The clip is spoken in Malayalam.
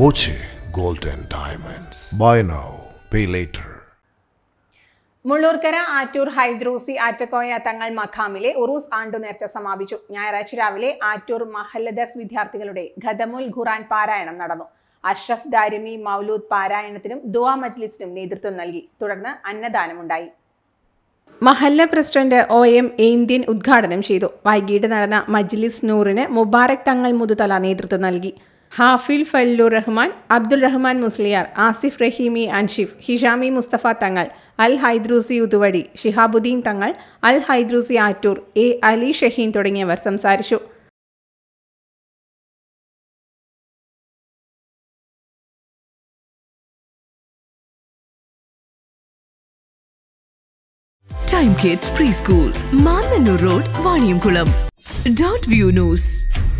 Boche gold and diamonds buy now pay later Mullurkara Attur Haidrusi Attakoya Thangal മഖാമിലെ ഉറൂസ് ആണ്ടു നേർച്ച സമാപിച്ചു. ഞായറാഴ്ച രാവിലെ ആറ്റൂർ മഹല്ലദർസ് വിദ്യാർത്ഥികളുടെ ഖദമുൽ ഖുറാൻ പാരായണം നടന്നു. അഷ്റഫ് ദാരിമി മൗലൂദ് പാരായണത്തിനും ദുവാ മജ്ലിസിനും നേതൃത്വം നൽകി. തുടർന്ന് അന്നദാനമുണ്ടായി. മഹല്ല പ്രസിഡന്റ് ഒ എം ഏന്ത്യൻ ഉദ്ഘാടനം ചെയ്തു. വൈകിട്ട് നടന്ന മജ്ലിസ് നൂറിന് മുബാറക് തങ്ങൾ മുതുതല നേതൃത്വം നൽകി. ഹാഫിൽ ഫല്ലൂർ റഹ്മാൻ അബ്ദുൾ റഹ്മാൻ മുസ്ലിയാർ ആസിഫ് റഹീമി അൻഷിഫ് ഹിഷാമി മുസ്തഫ തങ്ങൾ അൽ ഹൈദ്രൂസി ഉതുവടി ഷിഹാബുദ്ദീൻ തങ്ങൾ അൽ ഹൈദ്രൂസി ആറ്റൂർ എ അലി ഷഹീൻ തുടങ്ങിയവർ സംസാരിച്ചു. Time kids pre school Road, Vaniyamkulam dot view news